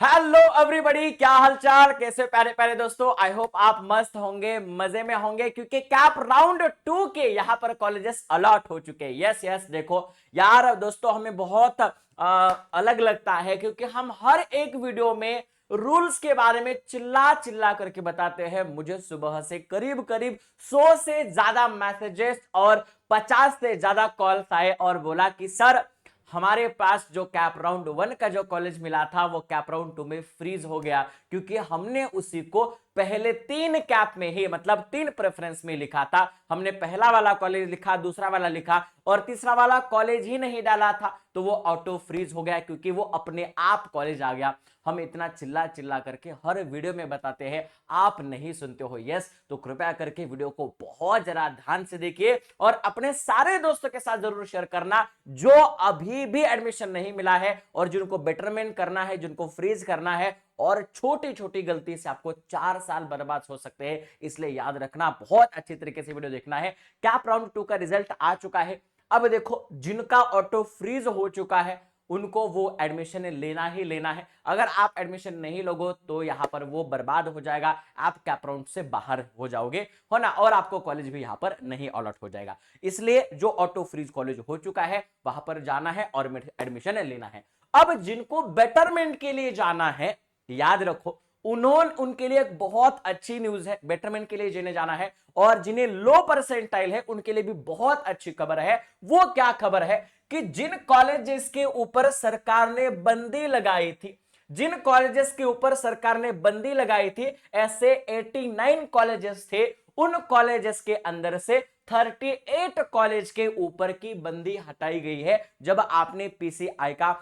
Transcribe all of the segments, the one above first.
Hello everybody क्या हालचाल? कैसे प्यारे प्यारे दोस्तों? आई होप आप मस्त होंगे मज़े में होंगे क्योंकि कैप राउंड टू के यहाँ पर कॉलेजेस अलॉट हो चुके हैं। यस यस देखो यार दोस्तों हमें बहुत आ, अलग लगता है क्योंकि हम हर एक वीडियो में रूल्स के बारे में चिल्ला चिल्ला करके बताते हैं। मुझे सुबह से करीब करीब 100 से ज़्यादा मैसेजेस और 50 से ज़्यादा कॉल्स आए और बोला कि सर हमारे पास जो कैप राउंड वन का जो कॉलेज मिला था वो कैप राउंड टू में फ्रीज हो गया क्योंकि हमने उसी को पहले तीन कैप में ही मतलब तीन प्रेफरेंस में लिखा था। हमने पहला वाला कॉलेज लिखा, दूसरा वाला लिखा और तीसरा वाला कॉलेज ही नहीं डाला था। तो वो ऑटो फ्रीज हो गया क्योंकि वो अपने आप कॉलेज आ गया। हम इतना चिल्ला चिल्ला करके हर वीडियो में बताते हैं, आप नहीं सुनते हो। यस तो कृपया करके वीडियो को बहुत जरा ध्यान से देखिए और अपने सारे दोस्तों के साथ ज़रूर शेयर करना, जो अभी भी एडमिशन नहीं मिला है और जिनको बेटरमेंट करना है, जिनको फ्रीज करना है और छोटी छोटी गलती से आपको चार साल बर्बाद हो सकते हैं। इसलिए याद रखना, बहुत अच्छी तरीके से वीडियो देखना है। कैप राउंड टू का रिज़ल्ट आ चुका है। अब देखो, जिनका ऑटो फ्रीज हो चुका है, उनको वो एडमिशन लेना ही लेना है। अगर आप एडमिशन नहीं लोगो तो यहाँ पर वो बर्बाद हो जाएगा। आप कैप राउंड से बाहर हो जाओगे, हो ना? और आपको कॉलेज भी यहाँ पर नहीं अलॉट हो जाएगा। इसलिए जो ऑटो फ्रीज कॉलेज हो चुका है, वहाँ पर जाना है और एडमिशन लेना है। अब जिनको बेटरमेंट के लिए जाना है याद रखो, उन्होंने, उनके लिए एक बहुत अच्छी न्यूज़ है बेटरमेंट के लिए जिन्हें जाना है और जिन्हें लो परसेंटाइल है, उनके लिए भी बहुत अच्छी खबर है। वो क्या खबर है कि जिन कॉलेजेस के ऊपर सरकार ने बंदी लगाई थी, जिन कॉलेजेस के ऊपर सरकार ने बंदी लगाई थी, ऐसे 89 कॉलेजेस थे, उन कॉलेजेस के अंदर से 38 कॉलेज के ऊपर की बंदी हटाई गई है, जब आपने पीसीआय का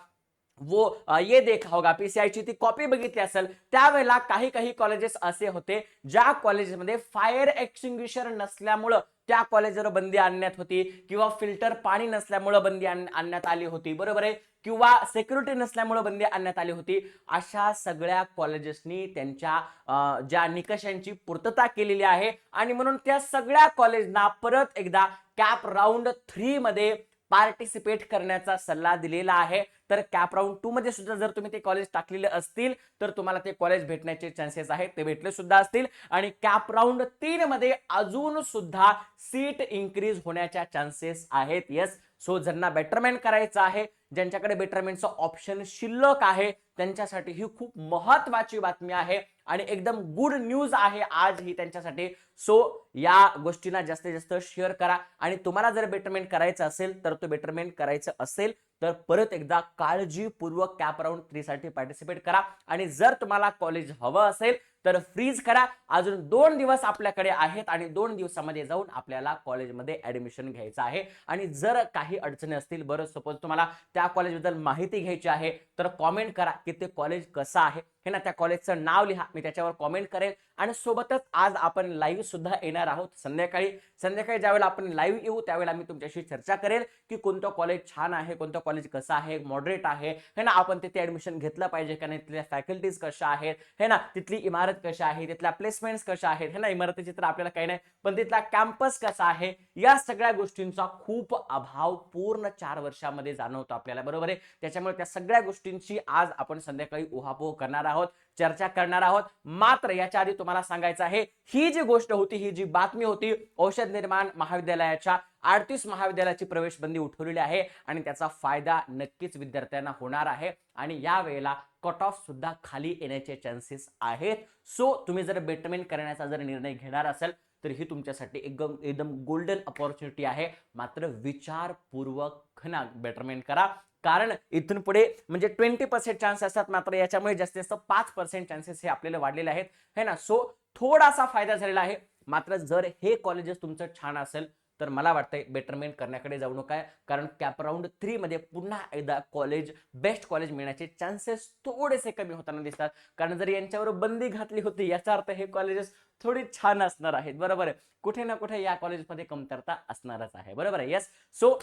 वो ये देखा होगा पीसीआयची ती कॉपी बघितली असेल त्यावेळेला काही काही कॉलेजेस असे होते ज्या कॉलेजमध्ये फायर एक्सटिंग्विशर नसल्यामुळं त्या कॉलेजवर बंदी आणण्यात होती किंवा फिल्टर पाणी नसल्यामुळं बंदी आणण्यात आली होती बरोबर आहे? किंवा सेक्युरिटी नसल्यामुळे बंदी आणण्यात आली होती. अशा सगळ्या कॉलेजेसनी त्यांच्या ज्या निकषांची पूर्तता केलेली आहे. आणि म्हणून त्या सगळ्या कॉलेजना परत एकदा कॅप राऊंड थ्री मध्ये पार्टिसिपेट करण्याचा सल्ला दिलेला आहे. तर कॅप राऊंड टू मध्ये सुद्धा जर तुम्ही ते कॉलेज टाकलेले असतील तर तुम्हाला ते कॉलेज भेटण्याचे चान्सेस आहेत. ते भेटले सुद्धा असतील. आणि कॅप राऊंड तीन मध्ये अजून सुद्धा सीट इन्क्रीज होण्याच्या चान्सेस आहेत. येस सो ज्यांना बेटरमेंट करायचं आहे ज्यांच्याकडे बेटरमेंटचं ऑप्शन शिल्लक आहे त्यांच्यासाठी ही खूप महत्वाची बातमी आहे आणि एकदम गुड न्यूज आहे आज ही त्यांच्यासाठी. सो या गोष्टींना जास्तीत जास्त शेअर करा आणि तुम्हाला जर बेटरमेंट करायचं असेल तर तो बेटरमेंट करायचं असेल तर परत एकदा काळजीपूर्वक कॅप राऊंड थ्री साठी पार्टिसिपेट करा. आणि जर तुम्हाला कॉलेज हवं असेल तर फ्रीज करा. अजून दोन दिवस आपल्याकडे आहेत आणि दोन दिवसामध्ये जाऊन आपल्याला कॉलेजमध्ये ऍडमिशन घ्यायचं आहे. आणि जर काही अडचणी असतील बरं सपोज तुम्हाला त्या कॉलेजबद्दल माहिती घ्यायची आहे तर कॉमेंट करा की ते कॉलेज कसं आहे. हे ना त्या कॉलेजचं नाव लिहा. मी त्याच्यावर कॉमेंट करेल. आणि सोबतच आज आपण लाईव्ह सुद्धा येणार आहोत संध्याकाळी. संध्याकाळी ज्यावेळेला आपण लाईव्ह येऊ त्यावेळेला मी तुमच्याशी चर्चा करेल की कोणतं कॉलेज छान आहे कोणतं कॉलेज कसं आहे मॉडरेट आहे. हे ना आपण तिथे ऍडमिशन घेतलं पाहिजे का नाही तिथल्या फॅकल्टीज कशा आहेत? हे ना तिथली इमारत कशा आहे तिथल्या प्लेसमेंट्स कशा आहेत? हे ना इमारतीची तर आपल्याला काही नाही पण तिथला कॅम्पस कसा आहे? या सगळ्या गोष्टींचा खूप अभाव पूर्ण चार वर्षामध्ये जाणवतो आपल्याला. बरोबर आहे? त्याच्यामुळे त्या सगळ्या गोष्टींची आज आपण संध्याकाळी उहापोह करणार आहोत. आहोत चर्चा करणार आहोत. मात्र याच्या आधी तुम्हाला सांगायचं आहे ही जी गोष्ट होती ही जी बातमी होती औषध निर्माण महाविद्यालयाच्या आडतीस महाविद्यालयाची प्रवेश बंदी उठवलेली आहे आणि त्याचा फायदा नक्कीच विद्यार्थ्यांना होणार आहे आणि या वेळेला कट ऑफ सुद्धा खाली येण्याचे चान्सेस आहेत. सो तुम्ही जर बेटमेंट करण्याचा जर निर्णय घेणार असेल तर ही तुमच्यासाठी एकदम एकदम गोल्डन अपॉर्च्युनिटी आहे. मात्र विचारपूर्वक ना बेटरमेंट करा. कारण इथून पुढे म्हणजे ट्वेंटी पर्सेंट चान्स असतात मात्र याच्यामुळे जास्तीत जास्त पाच पर्सेंट चान्सेस हे आपल्याला वाढलेले आहेत. है ना? सो थोडासा फायदा झालेला आहे. मात्र जर हे कॉलेजेस तुमचं छान असेल तर मला वाटतंय बेटरमेंट करण्याकडे जाऊ नका. कारण कॅप राऊंड थ्री मध्ये पुन्हा एकदा कॉलेज बेस्ट कॉलेज मिळण्याचे चान्सेस थोडेसे कमी होताना दिसतात. कारण जर यांच्यावर बंदी घातली होती याचा अर्थ हे कॉलेजेस थोडी छान असणार आहेत. बरोबर आहे. कुठे ना कुठे या कॉलेजमध्ये कमतरता असणारच आहे. बरोबर आहे? येस सो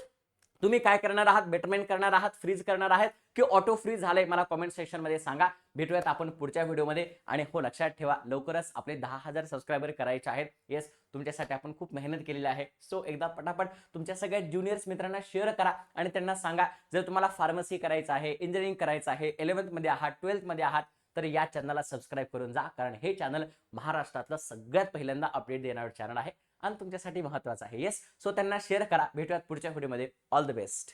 तुम्ही काय करणार आहात? बेटरमेंट करणार आहात? फ्रीज करणार आहात? की ऑटो फ्रीज झालंय? मला कमेंट सेक्शनमध्ये सांगा. भेटूयात आपण पुढच्या व्हिडिओमध्ये आणि हो लक्षात ठेवा लवकरच आपले दहा हजार सबस्क्रायबर करायचे आहेत. येस तुमच्यासाठी आपण खूप मेहनत केलेली आहे. सो एकदा पटापट तुमच्या सगळ्या ज्युनियर्स मित्रांना शेअर करा आणि त्यांना सांगा जर तुम्हाला फार्मसी करायचं आहे इंजिनिअरिंग करायचं आहे इलेव्हन्थमध्ये आहात ट्वेल्थमध्ये आहात तर या चॅनलला सबस्क्राईब करून जा. कारण हे चॅनल महाराष्ट्रातलं सगळ्यात पहिल्यांदा अपडेट देणारं चॅनल आहे. आणि तुमच्यासाठी महत्वाचं आहे. येस सो त्यांना शेअर करा. भेटूयात पुढच्या व्हिडिओमध्ये ऑल द बेस्ट